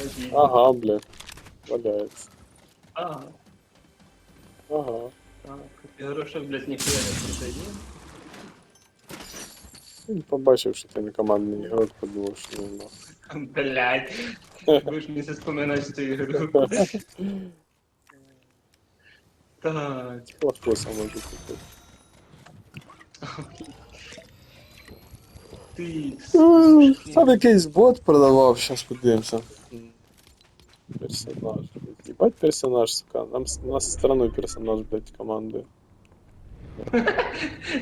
Надій. Ага, блядь. Валяється. Ага. Ага. Так. І грошей, блядь, ніхуя не продає. Він побачив, що ти не командний ігрок, подумав, що ну нахуй. Блядь. Будеш мені споминати цю ігру. Так. Лохоса може купити. Ти. Там якийсь бот продавав, зараз подивимося. Персонаж. Ебать персонаж, сука. Нам нас со стороной персонаж, блядь, команди.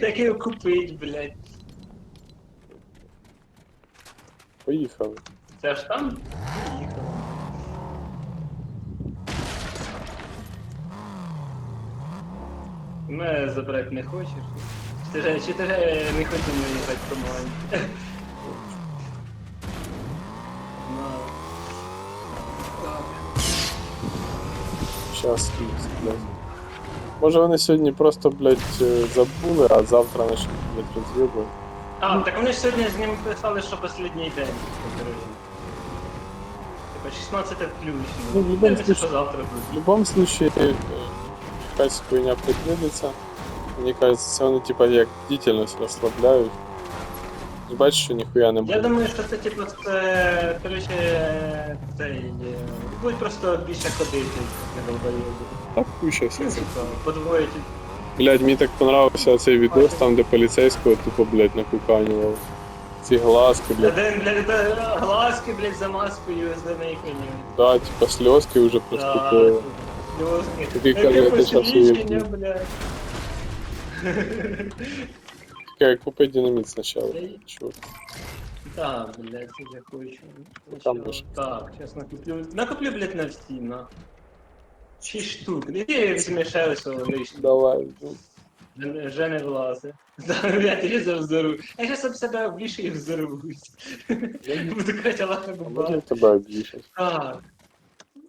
Як його купить, блядь. Поїхали. Це ж там? Поїхали. Мене забрати не хочеш? Чи ти, ж- чи ти ж не хотів мені їхати в команді? Щас скільки, блядь. Може вони сьогодні просто, блядь, е, забули, а завтра почнуть, блядь, роз'єбувати. А, так вони ж сьогодні з ним писали, що останній день. коротше. Типа 16 включно. Ну, в любом Дивимося, случае- що завтра В буде. любом случае, э, якась хуйня предвидиться. Мені кажется, це вони типа як бдительність розслабляють. Бачиш, що ніхуя не Я думаю, що це типу це, коротше, цей, е, будуть просто більше ходити на долбоєбі. Так куча Ну, всього. типа, подвоїть. Блядь, мені так понравився цей відос, там де поліцейського тупо, блядь, накуканював. Ці глазки, блядь. Один, блядь, да, глазки, блядь, за маскою знамейкані. Да, типа сльозки вже проступили. сльозки. Такий каже, ти щас блядь. Чекай, купи динаміт спочатку. Чувак. Так, блядь, я хочу. Там Щас. лише. Так, сейчас накуплю. Накуплю, блядь, на Steam, на. Шість штук. Іди змішаюся лишнє. Давай. ну, Вже- Вже не влазе. Да, я тебе взору. Я сейчас об себе облішу і взорвусь. Буду казати Аллах А може Акбар. тебе обвішать? Так.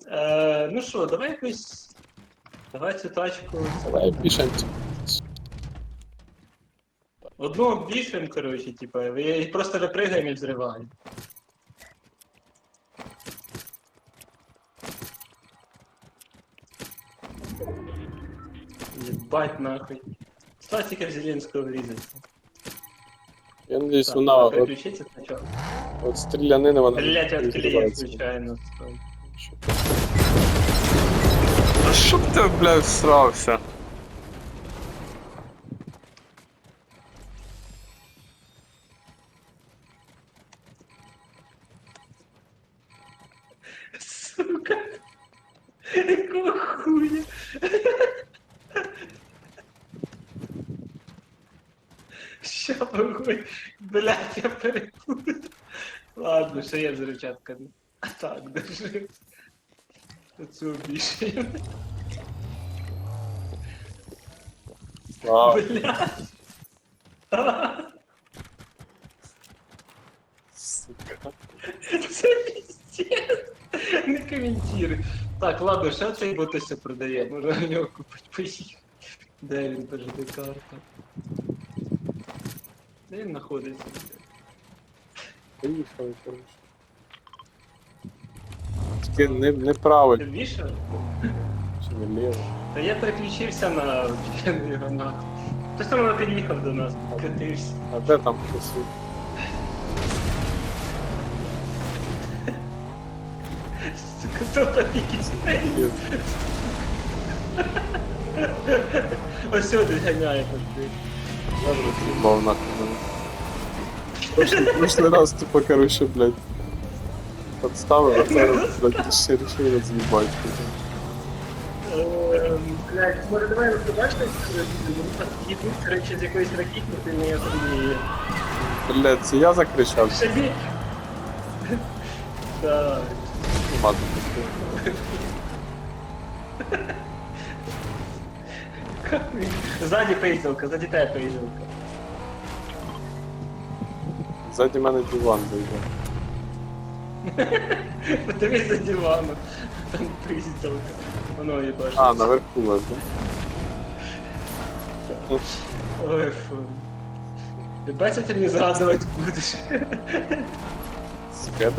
Е, ну що, давай якось. Давай цю тачку. Давай пишемо. Одну обвішуємо, коротше, типа, і просто випригаємо і взриваємо. Ебать нахуй. Статика в Зеленского врізаться. Я надіюсь, Так, вона от, переключиться спочатку. от стрілянини вона Блять, не відклеїв, відбувається. случайно. А що б ти, блядь, всрався? Сука. Какого хуя? Ща погодь. Блять, я перепутал. Ладно, я взрывчатка. А так, держи. Оцю. А, Блять. Коментируй. Так, ладно, що цей ботися продає? Може на нього купить поїхати. Де він подожди карта? Де він знаходиться? Поїхали, коротше. Тільки не, неправильно, Ти вішав? чи не ліво. Та я переключився на його нахуй. Хтось там під'їхав до нас, катився. А де там хтось? Сука, хто там якийсь Є. Ось сюди ганяє подбив. Я вже з'їбав нахуй. мене. Прошлий, прошлий раз, типа, короче, блядь, подставив, а зараз, блядь, ще рішив роз'їбати. Ем, Блядь, може давай розбачити, їдуть, коротше, з якоїсь ракітниці не охреніє. Блядь, це я закричав, Ще бі... Так. нема тут. Ззаді пейзелка, ззаді тебе пейзелка. Ззаді мене диван зайде. Подивись за диваном. Там пейзелка. Воно їбаш. А, наверху вас, да? Ой, фу. Ти бачиш, ти мені згадувати будеш. Сука, я